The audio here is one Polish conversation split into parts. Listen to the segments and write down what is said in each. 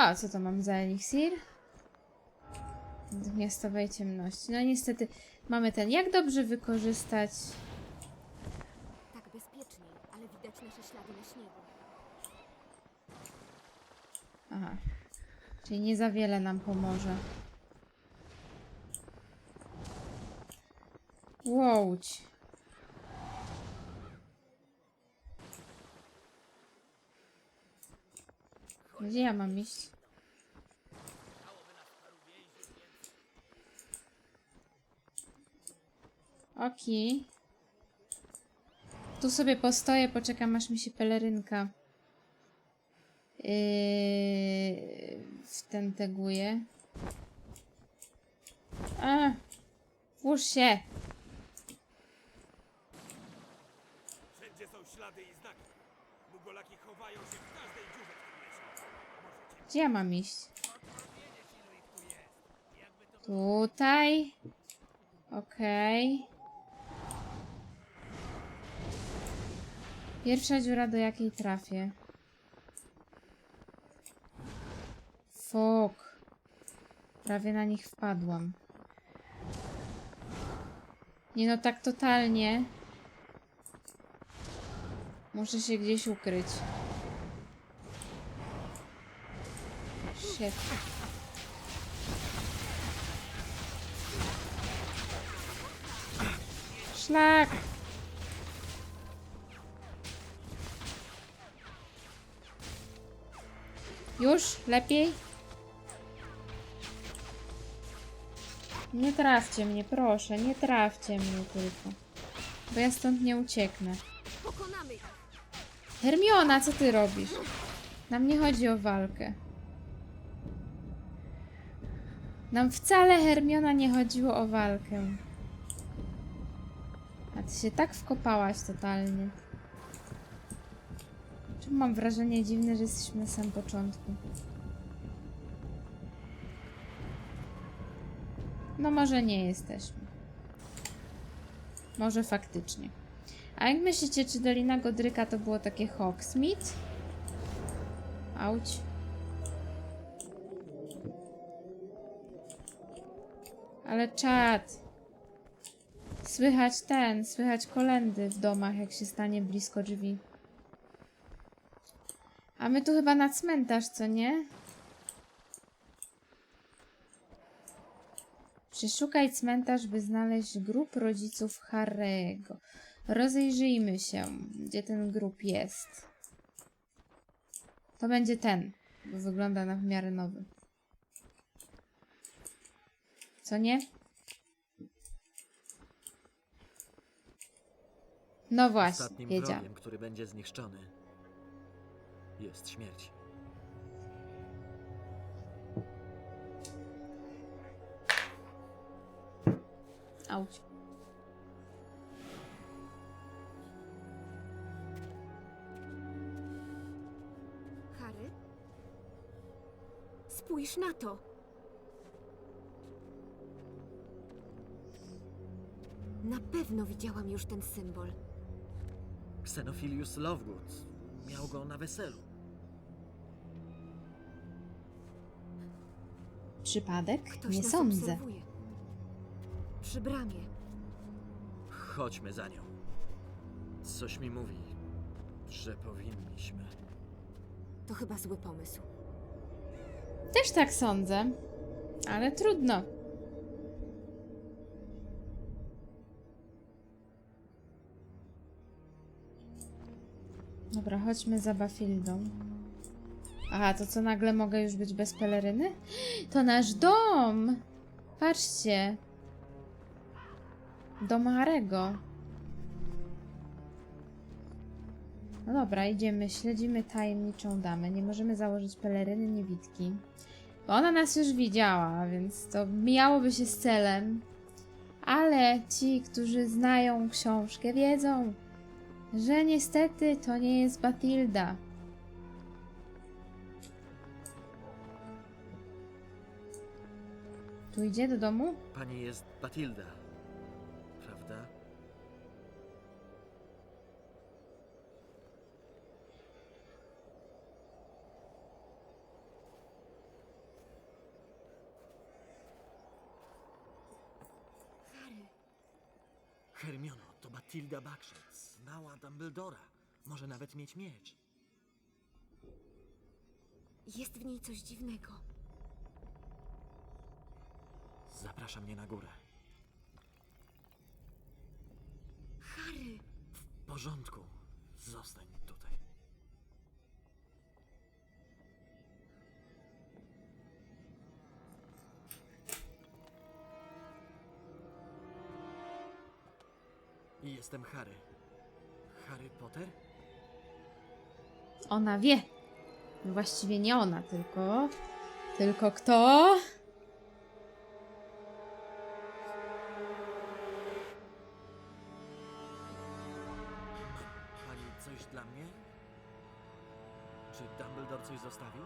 A, co to mam za eliksir? Natychmiastowej ciemności. No niestety mamy ten. Jak dobrze wykorzystać... Tak bezpieczniej, ale widać nasze ślady na śniegu. Aha. Czyli nie za wiele nam pomoże. Łódź. Gdzie ja mam iść? Oki. Tu sobie postoję, poczekam aż mi się pelerynka yy, wtenteguję. A, włóż się. Wszędzie są ślady i znaki. Mugolaki chowają się w każdej dziurze w tym lesie. Możecie Gdzie ja mam iść? Tutaj. Okej. Pierwsza dziura, do jakiej trafię. Fok. Prawie na nich wpadłam. Nie no, tak totalnie. Muszę się gdzieś ukryć. Szlak! Już? Lepiej? Nie trafcie mnie, proszę, nie trafcie mnie tylko. Bo ja stąd nie ucieknę. Hermiona, co ty robisz? Nam nie chodzi o walkę. Nam wcale Hermiona nie chodziło o walkę. A ty się tak wkopałaś totalnie. Czemu mam wrażenie dziwne, że jesteśmy na samym początku? No może nie jesteśmy. Może faktycznie. A jak myślicie, czy Dolina Godryka to było takie Hogsmeade? Auć. Ale czad. Słychać ten, słychać kolendy w domach, jak się stanie blisko drzwi. A my tu chyba na cmentarz, co nie? Przeszukaj cmentarz, by znaleźć grób rodziców Harry'ego. Rozejrzyjmy się, gdzie ten grób jest. To będzie ten, bo wygląda na w miarę nowy. Co nie? No właśnie, Ostatnim wiedziałam. wrogiem, który będzie zniszczony, jest śmierć. Auć. Harry? Spójrz na to! Na pewno widziałam już ten symbol. Xenophilius Lovegood miał go na weselu. Przypadek? Ktoś Nie nas sądzę. obserwuje. Przy bramie. Chodźmy za nią. Coś mi mówi, że powinniśmy. To chyba zły pomysł. Też tak sądzę, ale trudno. Dobra, chodźmy za Bafildą. Aha, to co nagle mogę już być bez peleryny? To nasz dom! Patrzcie. Dom Harego. No dobra, idziemy, śledzimy tajemniczą damę. Nie możemy założyć peleryny niewidki. Bo ona nas już widziała, więc to mijałoby się z celem. Ale ci, którzy znają książkę, wiedzą, że niestety to nie jest Batilda. Tu idzie do domu? Pani jest Batilda, prawda? Harry. Hermiono to Batilda Bakrzec, znała Dumbledora. Może nawet mieć miecz. Jest w niej coś dziwnego. Zaprasza mnie na górę. Harry! W porządku. Zostań Jestem Harry. Harry Potter? Ona wie. No właściwie nie ona, tylko. Tylko kto? Pani coś dla mnie? Czy Dumbledore coś zostawił?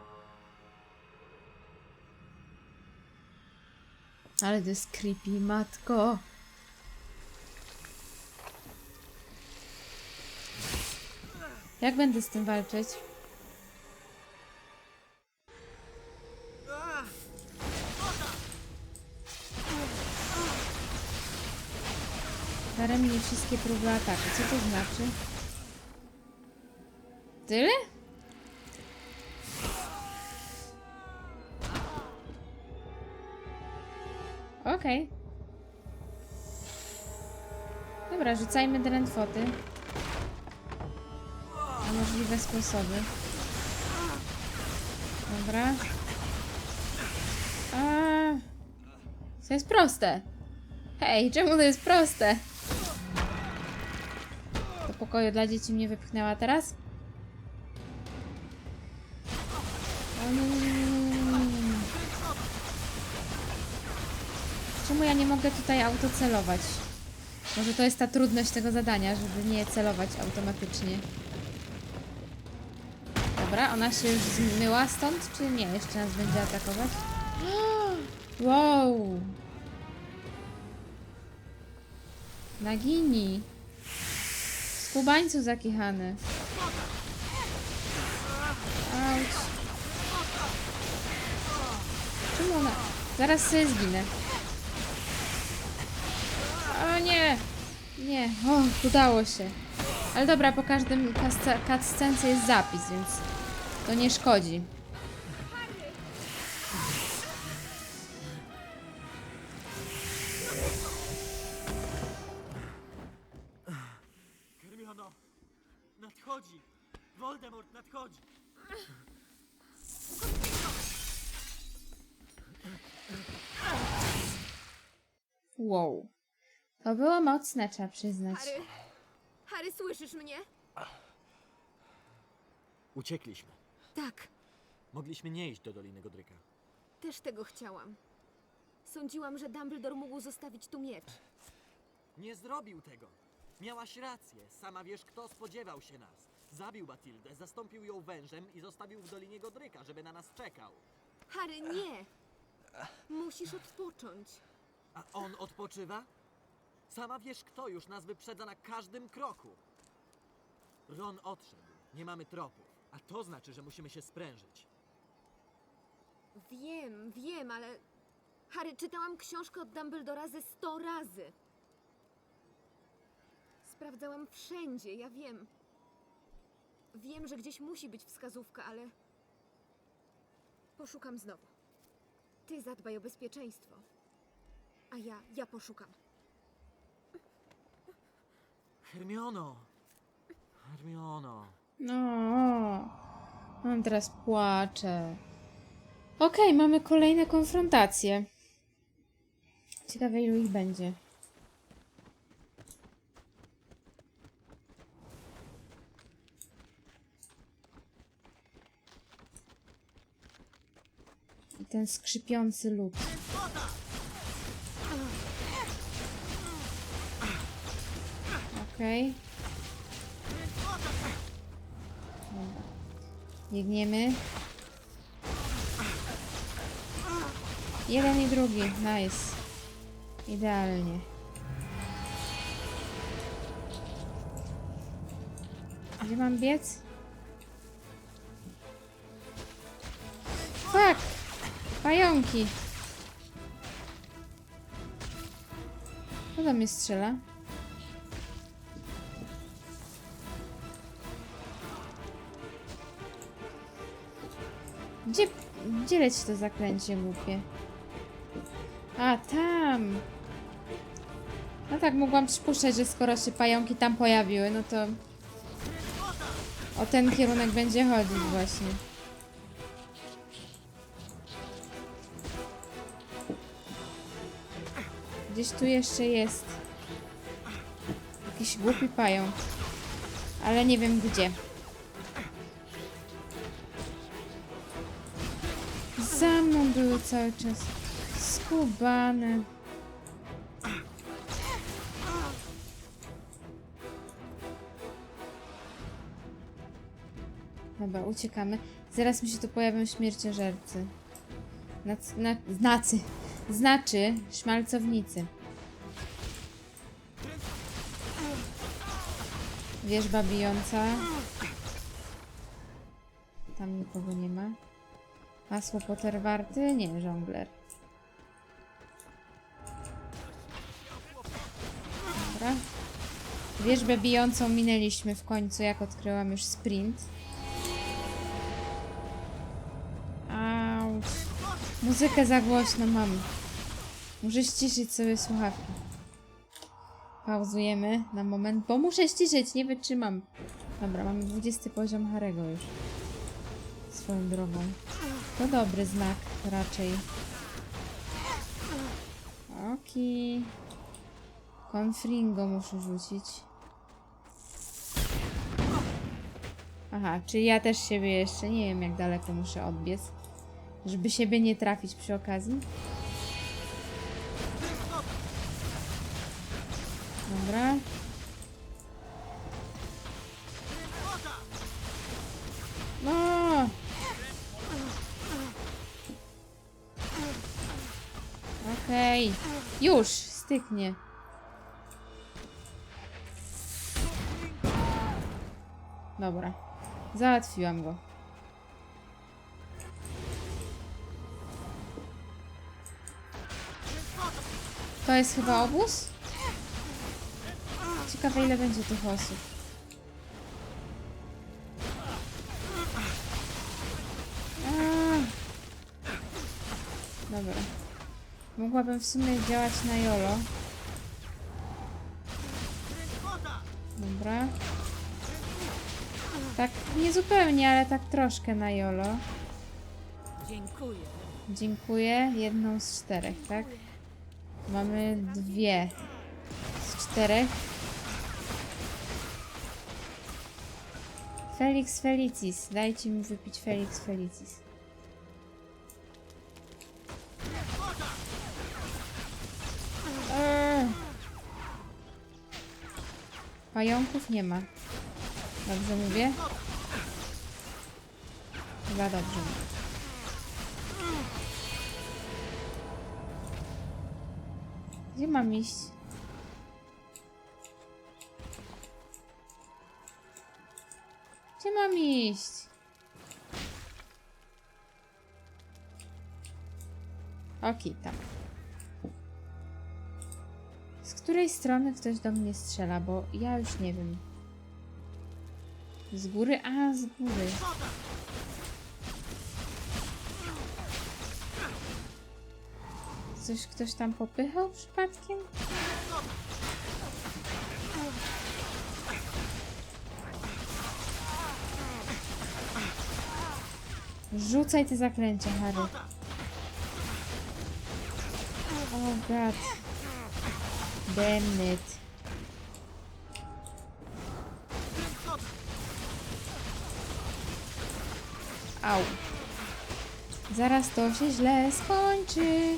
Ale to jest creepy, matko. Jak będę z tym walczyć? Darem mi wszystkie próby ataku. Co to znaczy? Tyle? Okej. Dobra, rzucajmy drętwoty. Możliwe sposoby. Dobra. A, to jest proste. Hej, czemu to jest proste? Do pokoju dla dzieci mnie wypchnęła teraz? Czemu ja nie mogę tutaj autocelować? Może to jest ta trudność tego zadania, żeby nie celować automatycznie. Dobra, ona się już zmyła stąd, czy nie? Jeszcze nas będzie atakować? Wow! Nagini! Skubańcu zakichany. Auć. Czemu ona... Zaraz sobie zginę. O nie! Nie, o, udało się. Ale dobra, po każdym cutscence jest zapis, więc to nie szkodzi. Hermiono! Nadchodzi! Voldemort nadchodzi! Wow. To było mocne, trzeba przyznać. Harry! Harry, słyszysz mnie? Uciekliśmy. Tak, Mogliśmy nie iść do Doliny Godryka. też tego chciałam. Sądziłam, że Dumbledore mógł zostawić tu miecz. Nie zrobił tego. Miałaś rację. Sama wiesz, kto spodziewał się nas. Zabił Batildę, zastąpił ją wężem i zostawił w Dolinie Godryka, żeby na nas czekał. Harry, nie! Musisz odpocząć. A on odpoczywa? Sama wiesz, kto już nas wyprzedza na każdym kroku. Ron odszedł. Nie mamy tropów. A to znaczy, że musimy się sprężyć. Wiem, wiem, ale... Harry, czytałam książkę od Dumbledora ze sto razy. Sprawdzałam wszędzie, ja wiem. Wiem, że gdzieś musi być wskazówka, ale... Poszukam znowu. Ty zadbaj o bezpieczeństwo. A ja, ja poszukam. Hermiono! Hermiono! No, on teraz płacze. Okej, mamy kolejne konfrontacje. Ciekawe, ilu ich będzie. I ten skrzypiący lód. Okej. Biegniemy. Jeden i drugi. Nice. Idealnie. Gdzie mam biec? Fuck! Pająki! Kto do mnie strzela? Gdzie, gdzie leci to zaklęcie głupie? A, tam! No tak, mogłam przypuszczać, że skoro się pająki tam pojawiły, no to... O ten kierunek będzie chodzić właśnie. Gdzieś tu jeszcze jest. Jakiś głupi pająk. Ale nie wiem gdzie. Cały czas. Skubane. Dobra, uciekamy. Zaraz mi się tu pojawią śmierciożercy. Nac, na, znacy. Znaczy szmalcownicy. Wierzba bijąca. Tam nikogo nie ma. Masło poterwarty? Nie, żongler. Dobra. Wierzbę bijącą minęliśmy w końcu, jak odkryłam już sprint. Auć. Muzykę za głośno mam. Muszę ściszyć sobie słuchawki. Pauzujemy na moment, bo muszę ściszyć, nie wytrzymam. Dobra, mamy 20 poziom Harego już. Swoją drogą. To dobry znak raczej. Oki. Confringo muszę rzucić. Aha, czyli ja też siebie jeszcze nie wiem jak daleko muszę odbiec. Żeby siebie nie trafić przy okazji. Dobra. Okej. Już! Styknie. Dobra. Załatwiłam go. To jest chyba obóz? Ciekawe ile będzie tych osób. Mogłabym w sumie działać na jolo. Dobra. Tak nie zupełnie, ale tak troszkę na jolo. Dziękuję. Dziękuję. Jedną z czterech, tak? Mamy dwie z czterech. Felix Felicis. Dajcie mi wypić Felix Felicis. Pająków nie ma. Dobrze mówię? Chyba dobrze. Gdzie mam iść? Gdzie mam iść? Okej, tam. Której strony ktoś do mnie strzela, bo ja już nie wiem. Z góry? A, z góry. Coś ktoś tam popychał przypadkiem? Rzucaj te zaklęcia, Harry. Oh god. Damn it. Au. Zaraz to się źle skończy.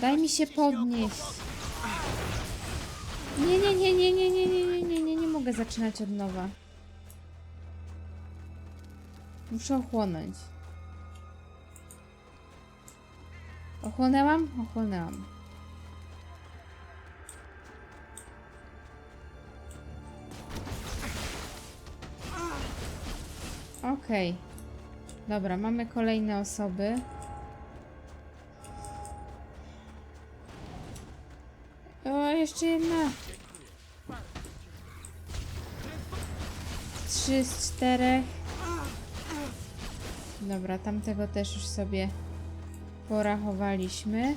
Daj mi się podnieść. Nie, nie, nie, nie, nie, nie, nie, nie, nie, nie, nie mogę zaczynać od nowa. Muszę ochłonąć. Ochłonęłam? Ochłonęłam. Okej. Dobra, mamy kolejne osoby. O, jeszcze jedna. Trzy z czterech. Dobra, tamtego też już sobie porachowaliśmy.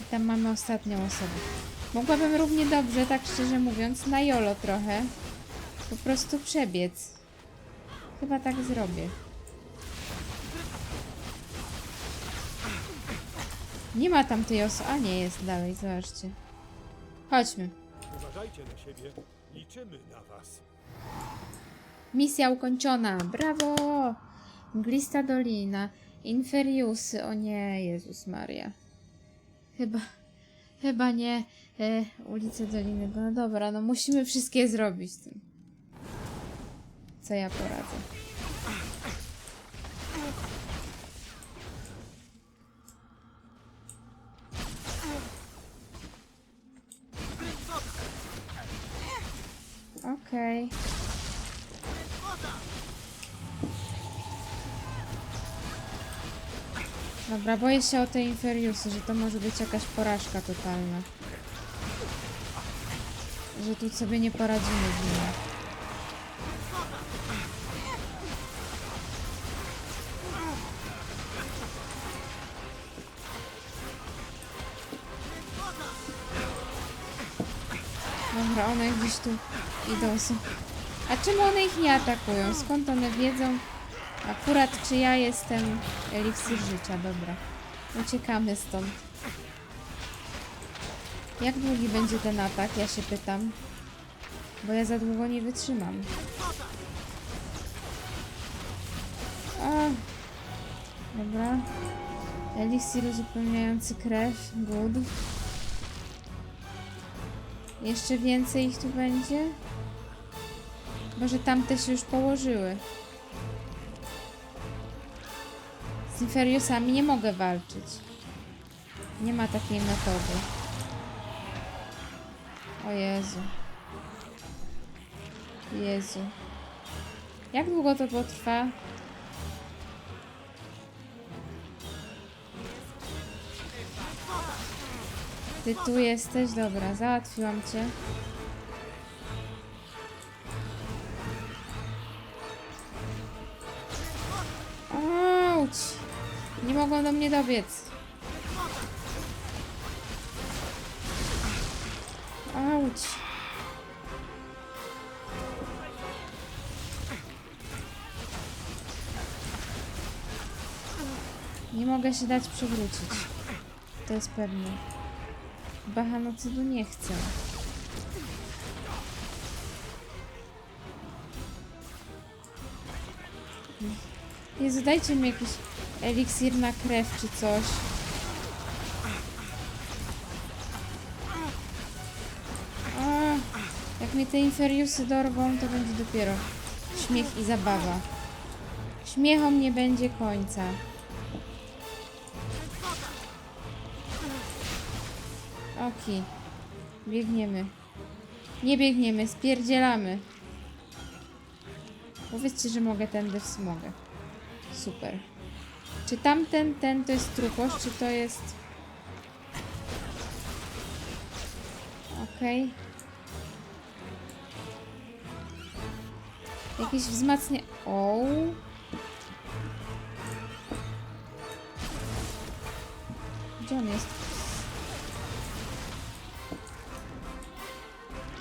I tam mamy ostatnią osobę. Mogłabym równie dobrze, tak szczerze mówiąc, na jolo trochę. Po prostu przebiec. Chyba tak zrobię. Nie ma tam tej osoby. A nie, jest dalej, zobaczcie. Chodźmy. Uważajcie na siebie. Liczymy na was. Misja ukończona. Brawo! Mglista Dolina. Inferiusy. O nie, Jezus Maria. Chyba, chyba nie. E, ulice Doliny. No dobra, no musimy wszystkie zrobić. Co ja poradzę? Okej. Dobra, boję się o te Inferiusy, że to może być jakaś porażka totalna. Że tu sobie nie poradzimy z nimi. Dobra, one gdzieś tu idą. A czemu one ich nie atakują? Skąd one wiedzą? Akurat czy ja jestem eliksir życia, dobra. Uciekamy stąd. Jak długi będzie ten atak? Ja się pytam. Bo ja za długo nie wytrzymam. Dobra. Eliksir uzupełniający krew. Good. Jeszcze więcej ich tu będzie? Może tamte się już położyły. Z Inferiusami nie mogę walczyć. Nie ma takiej metody. O Jezu. Jezu. Jak długo to potrwa? Ty tu jesteś? Dobra, załatwiłam cię. Mogą do mnie dobiec. Auć! Nie mogę się dać przewrócić. To jest pewne. Bahanocydu nie chcę. Jezu, dajcie mi jakiś eliksir na krew czy coś. A, jak mnie te inferiusy dorwą, to będzie dopiero śmiech i zabawa. Śmiechom nie będzie końca. Oki. Biegniemy. Nie biegniemy, spierdzielamy. Powiedzcie, że mogę tędy w smogę. Super. Czy tamten, ten to jest truposz, czy to jest... Okej. Jakieś wzmacnia... O. Gdzie on jest?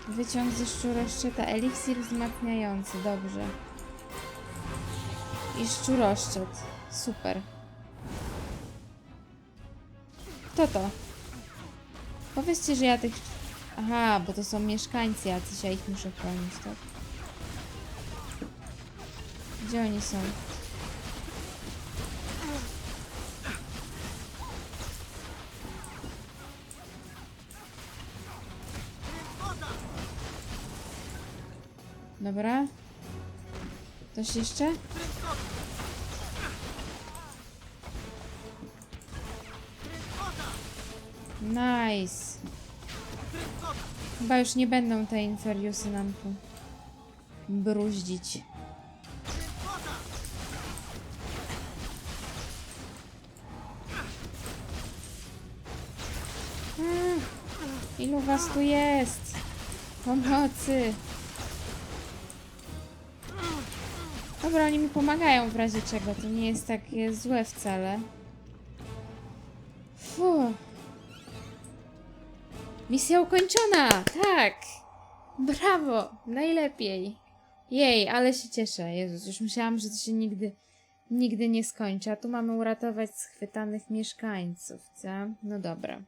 Wyciąg ze szczuroszczeta. Eliksir wzmacniający. Dobrze. I szczuroszczet. Super. Kto to? Powiedzcie, że ja tych... Aha, bo to są mieszkańcy jacyś, ja ich muszę chronić, tak? Gdzie oni są? Dobra. Coś jeszcze? Nice. Chyba już nie będą te inferiusy nam tu bruździć. Mm, Ilu was tu jest? Pomocy! Dobra, oni mi pomagają w razie czego, to nie jest takie złe wcale. Fu. Misja ukończona! Tak! Brawo! Najlepiej! Jej, ale się cieszę. Jezus, już myślałam, że to się nigdy, nigdy nie skończy. A tu mamy uratować schwytanych mieszkańców, co? No dobra.